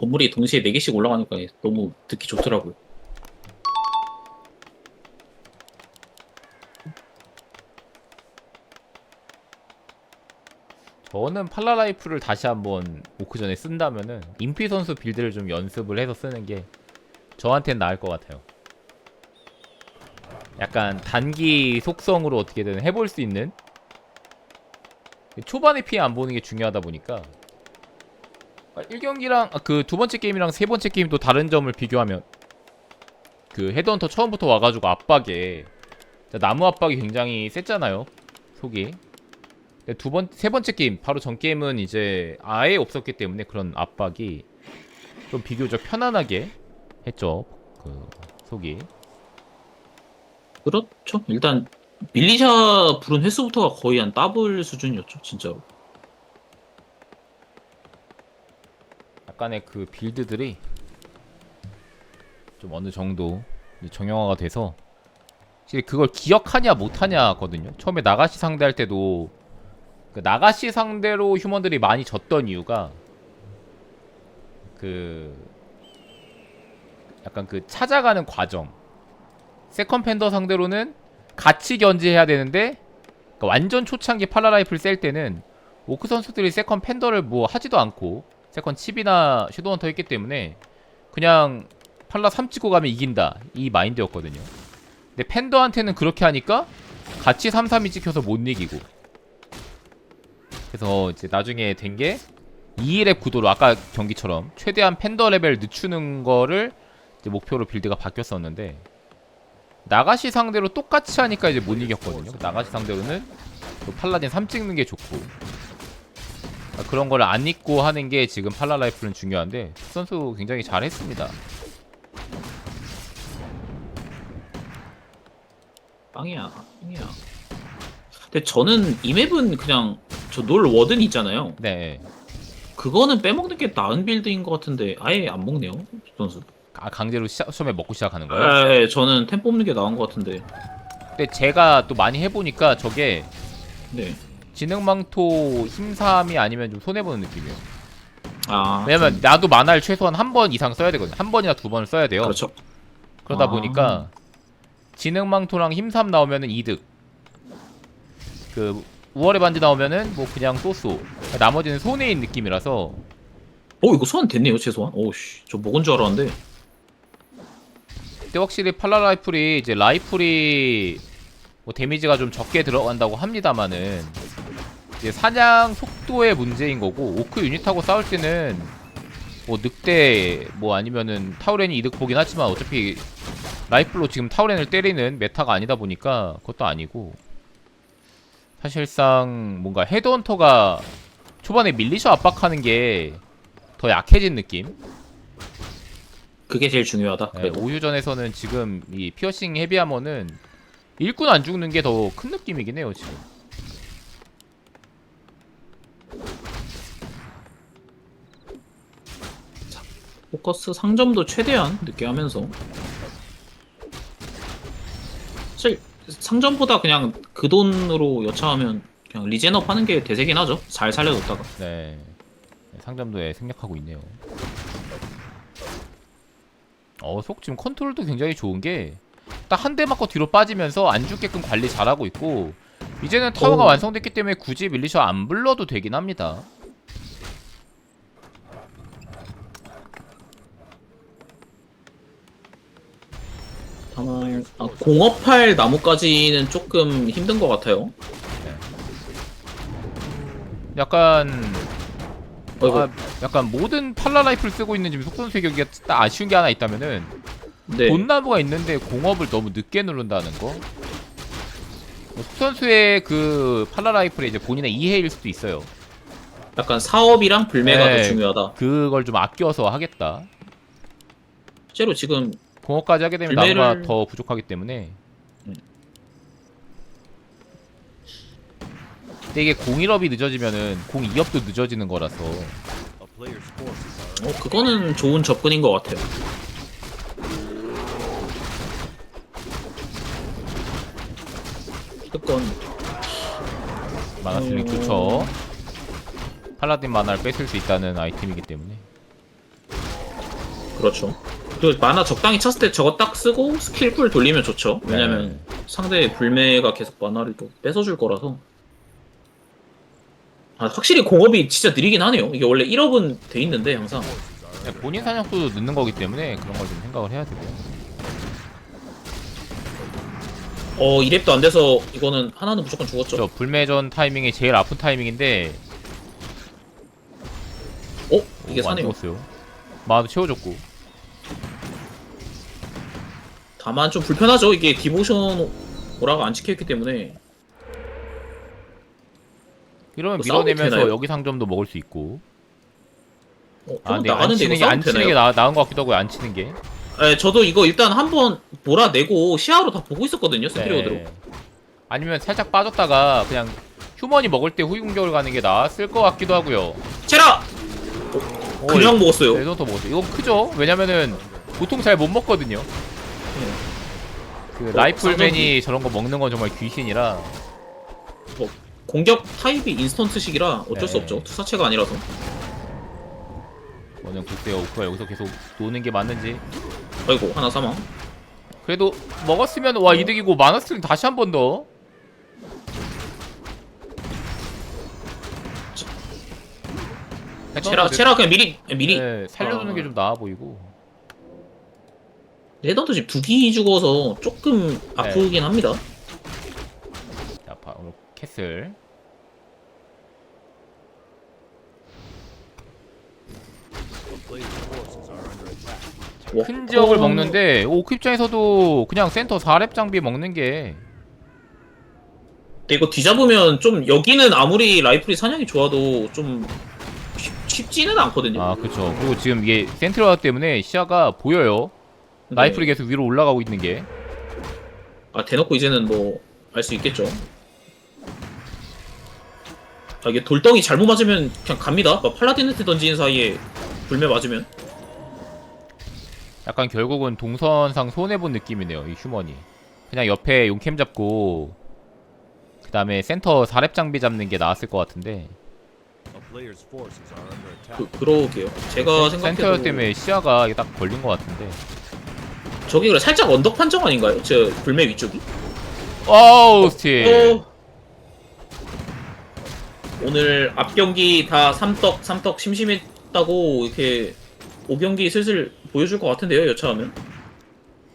건물이 동시에 4개씩 올라가니까 너무 듣기 좋더라고요. 저는 팔라라이프를 다시 한번 오크전에 쓴다면은 임피 선수 빌드를 좀 연습을 해서 쓰는 게 저한테는 나을 것 같아요. 약간 단기 속성으로 어떻게든 해볼 수 있는 초반에 피해 안 보는 게 중요하다 보니까 1경기랑 그두 번째 게임이랑 세 번째 게임도 다른 점을 비교하면 그 헤드헌터 처음부터 와가지고 압박에 나무 압박이 굉장히 셌잖아요 속이 두 번, 세 번째 게임, 바로 전 게임은 이제 아예 없었기 때문에 그런 압박이 좀 비교적 편안하게 했죠. 그 속이. 그렇죠. 일단 밀리샤 부른 횟수부터가 거의 한 더블 수준이었죠. 진짜로. 약간의 그 빌드들이 좀 어느 정도 정형화가 돼서 사실 그걸 기억하냐 못하냐거든요. 처음에 나가시 상대할 때도 그 나가시 상대로 휴먼들이 많이 졌던 이유가 그 약간 그 찾아가는 과정. 세컨 팬더 상대로는 같이 견제해야 되는데 그러니까 완전 초창기 팔라라이플 셀 때는 오크 선수들이 세컨 팬더를 뭐 하지도 않고 세컨 칩이나 섀도우헌터 했기 때문에 그냥 팔라 3 찍고 가면 이긴다. 이 마인드였거든요. 근데 팬더한테는 그렇게 하니까 같이 3-3이 찍혀서 못 이기고. 그래서 이제 나중에 된 게 2랩 구도로 아까 경기처럼 최대한 팬더 레벨 늦추는 거를 목표로 빌드가 바뀌었었는데 나가시 상대로 똑같이 하니까 이제 못 이겼거든요. 나가시 상대로는 또 팔라딘 3 찍는 게 좋고. 아, 그런 걸안 잊고 하는 게 지금 팔라 라이프는 중요한데 수 선수 굉장히 잘했습니다. 빵이야. 빵이야. 근데 저는 이 맵은 그냥 저 놀 워든 있잖아요. 네. 그거는 빼먹는 게 나은 빌드인 것 같은데 아예 안 먹네요. 선수. 아, 강제로 시작, 처음에 먹고 시작하는 거예요? 아, 예, 저는 템 뽑는 게 나은 것 같은데. 근데 제가 또 많이 해보니까 저게 네. 지능망토 힘삼이 아니면 좀 손해보는 느낌이에요. 아. 왜냐면 나도 만화를 최소한 한 번 이상 써야 되거든요. 한 번이나 두 번을 써야 돼요. 그렇죠. 그러다 아. 보니까 지능망토랑 힘삼 나오면은 이득. 그 우월의 반지 나오면은 뭐 그냥 쏘쏘. 나머지는 손해인 느낌이라서 어 이거 소환 됐네요 최소한. 오씨 저 먹은 줄 알았는데. 근데 확실히 팔라 라이플이 이제 라이플이 뭐 데미지가 좀 적게 들어간다고 합니다만은 이제 사냥 속도의 문제인 거고 오크 유닛하고 싸울 때는 뭐 늑대 뭐 아니면은 타우렌이 이득 보긴 하지만 어차피 라이플로 지금 타우렌을 때리는 메타가 아니다 보니까 그것도 아니고 사실상 뭔가 헤드헌터가 초반에 밀리셔 압박하는 게 더 약해진 느낌 그게 제일 중요하다. 네. 오유전에서는 지금 이 피어싱 헤비하머는 일꾼 안 죽는 게 더 큰 느낌이긴 해요 지금 포커스 상점도 최대한 늦게 하면서 사실 상점보다 그냥 그 돈으로 여차하면 그냥 리젠업 하는 게 대세긴 하죠. 잘 살려뒀다가. 네 상점도에 생략하고 있네요 어 속 지금 컨트롤도 굉장히 좋은 게 딱 한 대 맞고 뒤로 빠지면서 안 죽게끔 관리 잘하고 있고 이제는 타워가 오. 완성됐기 때문에 굳이 밀리셔 안 불러도 되긴 합니다 다만 아, 공업할 나무까지는 조금 힘든 것 같아요. 약간 어이구. 아, 약간 모든 팔라 라이플 쓰고 있는 지금 속선수 경기가 딱 아쉬운 게 하나 있다면은 네. 돈나무가 있는데 공업을 너무 늦게 누른다는 거. 뭐 선수의 그 팔라 라이플의 이제 본인의 이해일 수도 있어요. 약간 사업이랑 불매가 네. 더 중요하다. 그걸 좀 아껴서 하겠다. 실제로 지금 공업까지 하게 되면 불매를- 나무가 더 부족하기 때문에 음. 근데 이게 01업이 늦어지면은 02업도 늦어지는 거라서 어, 그거는 좋은 접근인 것 같아요. 어쨌건 마나슬링 음. 좋죠 팔라딘 만화를 뺏을 수 있다는 아이템이기 때문에 그렇죠. 그 만화 적당히 찼을 때 저거 딱 쓰고 스킬 풀 돌리면 좋죠. 네. 왜냐면 상대의 불매가 계속 만화를 또 뺏어줄 거라서. 아, 확실히 공업이 진짜 느리긴 하네요. 이게 원래 1업은 돼 있는데 항상. 네, 본인 사냥도 늦는 거기 때문에 그런 걸 좀 생각을 해야 되고요. 어, 2렙도 안 돼서 이거는 하나는 무조건 죽었죠. 그렇죠. 저 불매전 타이밍이 제일 아픈 타이밍인데 어? 이게 사네요. 마음 채워줬고 다만 좀 불편하죠. 이게 디모션 오라가 안 찍혀있기 때문에. 이러면 뭐 밀어내면서 여기 상점도 먹을 수 있고. 어, 아, 근데 안 나가는데 치는 게안 치는 게 나, 나은 것 같기도 하고 요안 치는 게. 예, 저도 이거 일단 한번 몰아내고 시야로 다 보고 있었거든요. 스피리오드로. 네. 아니면 살짝 빠졌다가 그냥 휴먼이 먹을 때 후위 공격을 가는 게 나았을 것 같기도 하고요. 체라 어, 어 그냥 네. 먹었어요. 레전더 먹었어요. 이건 크죠? 왜냐면은 보통 잘 못 먹거든요. 그 어, 라이플맨이 저런 거 먹는 건 정말 귀신이라. 뭐, 공격 타입이 인스턴트식이라 어쩔 수 네. 없죠. 투사체가 아니라서. 원형 국대 오프가 여기서 계속 노는 게 맞는지. 아이고 하나 사망. 그래도 먹었으면 와 음. 이득이고 마나스트링 다시 한 번 더. 체라 체라 그냥 미리 미리. 네, 살려두는 어. 게좀 나아 보이고. 레더도 지금 두기 죽어서 조금 네. 아프긴 합니다. 자, 바로 캐슬. 큰 지역을 어. 먹는데 오크 그 입장에서도 그냥 센터 4렙 장비 먹는 게 근데 이거 뒤잡으면 좀 여기는 아무리 라이플이 사냥이 좋아도 좀 쉽, 쉽지는 않거든요. 아 그쵸 그리고 지금 이게 센트럴 때문에 시야가 보여요 네. 라이플이 계속 위로 올라가고 있는 게 아 대놓고 이제는 뭐 알 수 있겠죠. 자 이게 돌덩이 잘못 맞으면 그냥 갑니다. 막 팔라딘한테 던지는 사이에 불매 맞으면 약간 결국은 동선상 손해본 느낌이네요 이 휴먼이 그냥 옆에 용캠 잡고 그 다음에 센터 4렙 장비 잡는 게 나았을 것 같은데 그, 그러게요. 제가 센- 센터 생각해도 때문에 시야가 딱 걸린 것 같은데 저기 그래 살짝 언덕 판정 아닌가요? 저 불매 위쪽이? 와우 어, 스틸 어. 오늘 앞 경기 다 삼떡 삼떡 심심했다고 이렇게 5경기 슬슬 보여줄 것 같은데요 여차하면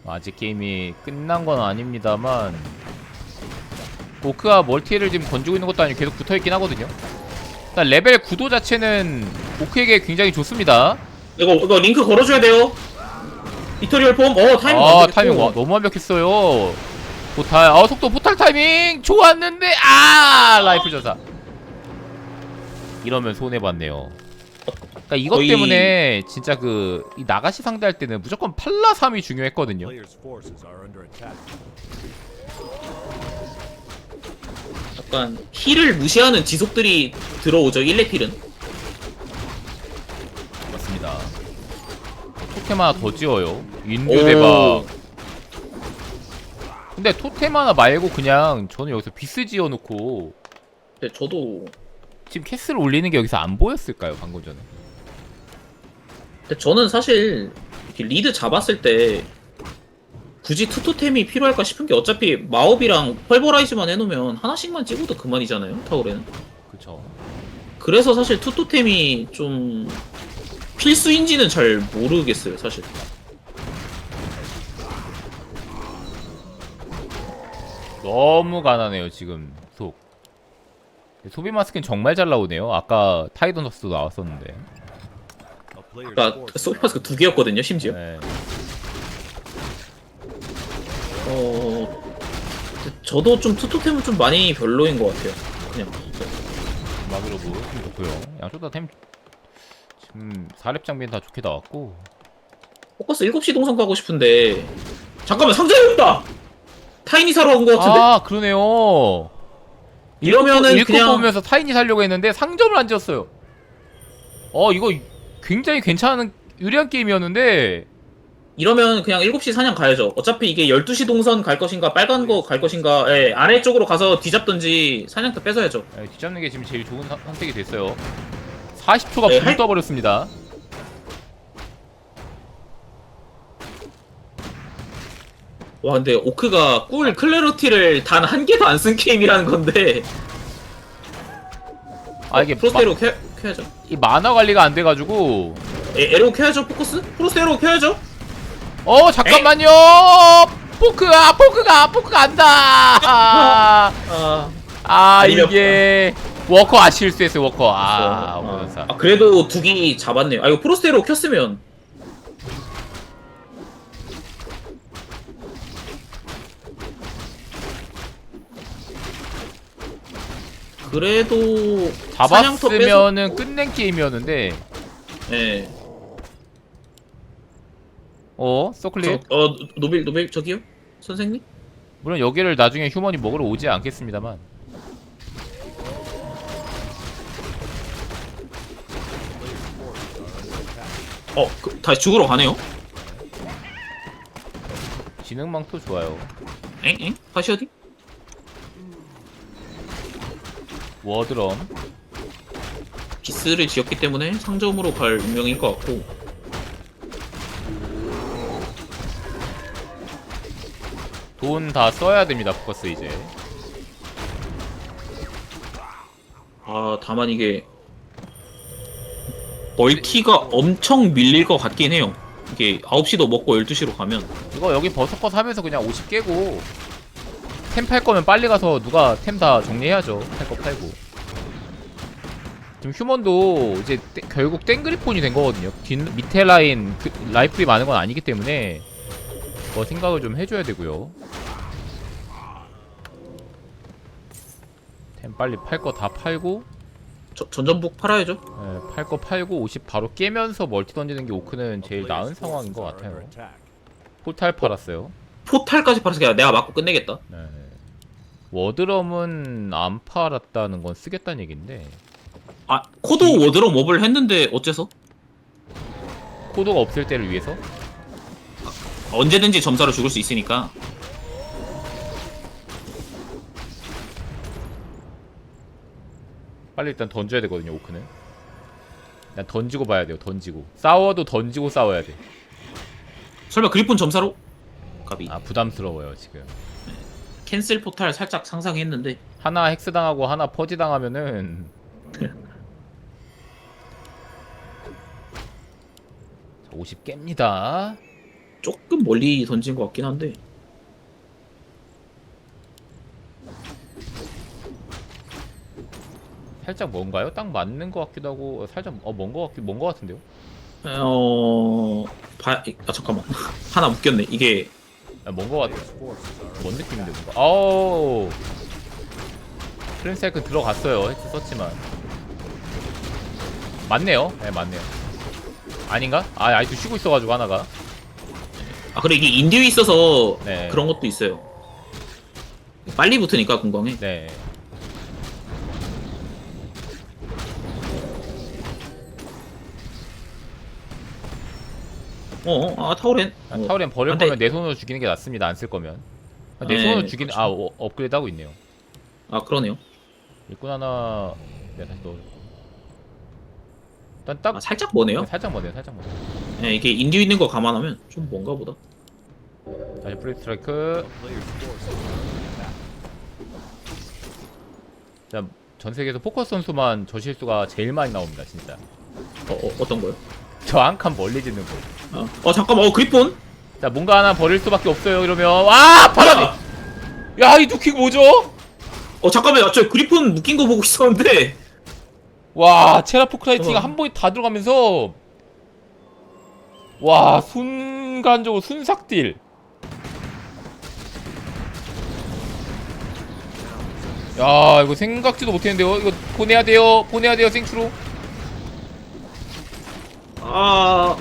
뭐, 아직 게임이 끝난 건 아닙니다만 오크가 멀티를 지금 던지고 있는 것도 아니고 계속 붙어있긴 하거든요 일단 레벨 구도 자체는 오크에게 굉장히 좋습니다 이거 이거 링크 걸어줘야 돼요 이터리얼 폼. 어 타이밍. 아 타이밍 와, 너무 완벽했어요. 포탈. 아 속도 포탈 타이밍 좋았는데 아 라이플 전사. 이러면 손해 봤네요. 그니까 이것 거의... 때문에 진짜 그 나가시 상대할 때는 무조건 팔라 3이 중요했거든요. 약간 힐을 무시하는 지속들이 들어오죠 1레필은 맞습니다 토템 하나 더 지어요. 인류 대박. 근데 토템 하나 말고 그냥 저는 여기서 비스 지어놓고 근데 저도 지금 캐슬 올리는 게 여기서 안 보였을까요 방금 전에? 근데 저는 사실 이렇게 리드 잡았을 때 굳이 투토템이 필요할까 싶은 게 어차피 마법이랑 펄버라이즈만 해놓으면 하나씩만 찍어도 그만이잖아요 타월에는. 그쵸. 그래서 사실 투토템이 좀 필수인지는 잘 모르겠어요 사실. 너무 가난해요 지금 속. 소비 마스크는 정말 잘 나오네요. 아까 타이던 덕스도 나왔었는데. 아까 소비 마스크 두 개였거든요 심지어. 네. 어... 저도 좀 투투템은 좀 많이 별로인 것 같아요. 그냥. 마그로브 좋고요. 양쪽 다템 음, 4렙 장비는 다 좋게 나왔고. 포커스 7시 동선 가고 싶은데. 잠깐만, 상자에 온다! 타인이 사러 온 것 같은데? 아, 그러네요. 이러면은 읽고, 그냥... 보면서 타인이 살려고 했는데 상점을 안 지었어요. 어, 이거 굉장히 괜찮은 유리한 게임이었는데. 이러면 그냥 7시 사냥 가야죠. 어차피 이게 12시 동선 갈 것인가 빨간 거 갈 것인가 예, 아래쪽으로 가서 뒤잡든지 사냥 터 뺏어야죠. 예, 뒤잡는 게 지금 제일 좋은 사, 선택이 됐어요. 40초가 네. 불 떠버렸습니다. 와 근데 오크가 꿀 클레로티를 단 한 개도 안 쓴 게임이라는 건데 아 이게 프로스테로 마... 캐, 캐야죠 이 만화 관리가 안 돼가지고 에로 캐야죠 포커스? 프로스테로 캐야죠? 어 잠깐만요 포크가 아, 포크가 포크가 안다 아, 아, 이게 워커 아 실수했어요 워커. 아 아, 오면사 아, 그래도 두기 잡았네요. 아 이거 프로스테로 켰으면. 그래도 사냥터 잡았으면은 끝낸 게임이었는데. 예. 어 소클릿? 저, 어 노빌 노빌 저기요? 선생님? 물론 여기를 나중에 휴먼이 먹으러 오지 않겠습니다만 어 그, 다시 죽으러 가네요 지능망토 좋아요 엥? 엥? 다시 어디? 워드럼 비스를 지었기 때문에 상점으로 갈 운명일 것 같고 돈 다 써야 됩니다 포커스 이제 아 다만 이게 멀티가 엄청 밀릴 것 같긴 해요. 이게 9시도 먹고 12시로 가면. 이거 여기 버서커 사면서 그냥 50 깨고 템 팔 거면 빨리 가서 누가 템 다 정리해야죠. 팔 거 팔고. 지금 휴먼도 이제 떼- 결국 땡그리폰이 된 거거든요. 뒤 밑에 라인 그, 라이플이 많은 건 아니기 때문에 뭐 생각을 좀 해줘야 되고요. 템 빨리 팔 거 다 팔고 저, 전전북 팔아야죠 예, 팔거 팔고 50 바로 깨면서 멀티 던지는 게 오크는 제일 나은 상황인 것 같아요. 포탈 팔았어요 포탈까지 그냥 내가 맞고 끝내겠다 네. 워드럼은 안 팔았다는 건 쓰겠다는 얘긴데 아 코드 워드로 몹을 했는데 어째서? 코드가 없을 때를 위해서 언제든지 점사로 죽을 수 있으니까 빨리 일단 던져야 되거든요 오크는. 일단 던지고 봐야 돼요 던지고. 싸워도 던지고 싸워야 돼아 설마 그리폰 점사로? 까비 아, 부담스러워요 지금. 캔슬 포탈 살짝 상상했는데. 하나 헥스 당하고 하나 퍼지 당하면은. 자, 50 깹니다. 조금 멀리 던진 것 같긴 한데 살짝 뭔가요? 딱 맞는 것 같기도 하고 어, 살짝 어먼것 같기 먼것 같은데요? 어... 봐... 아 잠깐만. 하나 묶였네. 이게 아, 먼것 같아. 뭔 느낌인데 뭔가. 아우 프린사이클 들어갔어요. 헬스 썼지만. 맞네요. 네 맞네요. 아닌가? 아 아직도 쉬고 있어가지고 하나가. 아 그래 이게 인듀에 있어서 네. 그런 것도 있어요. 빨리 붙으니까 공방에. 네 어 어 아 타오렌 아, 어. 타우렌 버릴 안 돼. 거면 내 손으로 죽이는 게 낫습니다 안 쓸 거면 아, 내 네, 손으로 죽이는 그렇죠. 아 어, 업그레이드 하고 있네요 아 그러네요 일꾼 하나 내가 다시 넣어 일단 딱 아 살짝 뭐네요 살짝 머네요 살짝 머네 네, 이게 인듀 있는 거 감안하면 좀 뭔가 보다 다시 프리 스트라이크. 자, 전 세계에서 포커스 선수만 저 실수가 제일 많이 나옵니다 진짜 어, 어 어떤 거요? 저 한 칸 멀리 짓는 거. 어, 어 잠깐만 어 그리폰 자, 뭔가 하나 버릴 수밖에 없어요. 이러면 와, 바람이. 야, 이 누킥 뭐죠? 어 잠깐만요 저 그리폰 묶인 거 보고 있었는데 와, 체라포크라이팅가 어. 한 번에 다 들어가면서 와, 순간적으로 순삭딜. 야, 이거 생각지도 못했는데요. 이거 보내야 돼요. 보내야 돼요, 생추로. 아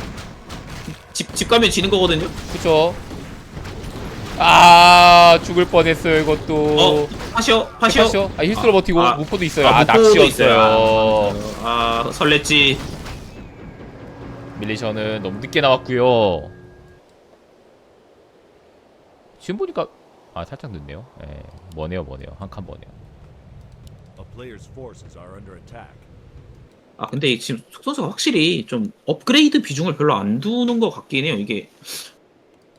집 집 가면 지는 거거든요 그쵸? 아, 죽을 뻔했어요, 이것도. 어 파시오 파시오 파시오? 아 힐스로 버티고 아, 무포도 있어요. 아, 아, 무포도 낚시였어요. 아, 아 설렜지 밀리션은 너무 늦게 나왔고요. 지금 보니까 아 살짝 늦네요. 예, 뭐네요, 뭐네요. 한칸 뭐네요. A player's forces are under attack. 아 근데 지금 속 선수가 확실히 좀 업그레이드 비중을 별로 안 두는 것 같긴 해요 이게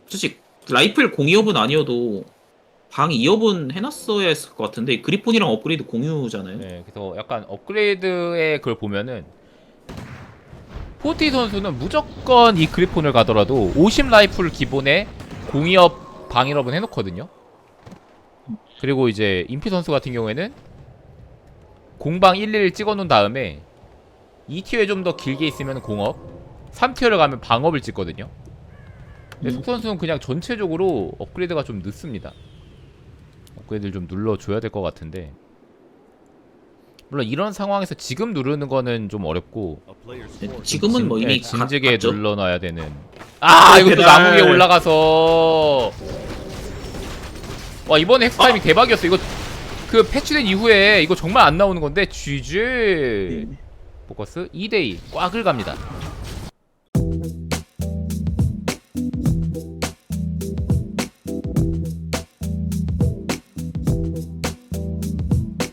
솔직히 라이플 공이업은 아니어도 방 2업은 해놨어야 했을 것 같은데 그리폰이랑 업그레이드 공유잖아요. 네, 그래서 약간 업그레이드의 그걸 보면은 포티 선수는 무조건 이 그리폰을 가더라도 50 라이플 기본에 공이업 방일업은 해놓거든요. 그리고 이제 임피 선수 같은 경우에는 공방 1, 1 찍어놓은 다음에 2티어에 좀 더 길게 있으면 공업, 3티어를 가면 방업을 찍거든요. 근데 음. 속 선수는 그냥 전체적으로 업그레이드가 좀 늦습니다. 업그레이드를 좀 눌러줘야 될 것 같은데 물론 이런 상황에서 지금 누르는 거는 좀 어렵고 네, 지금은 뭐 이미 네, 진즉에 갔죠? 눌러놔야 되는 아 이것도 대박. 나무 위에 올라가서 와 이번에 엑스 타이밍 대박이었어 이거 그 패치된 이후에 이거 정말 안 나오는 건데 GG 네. 포커스 2대2 꽉을 갑니다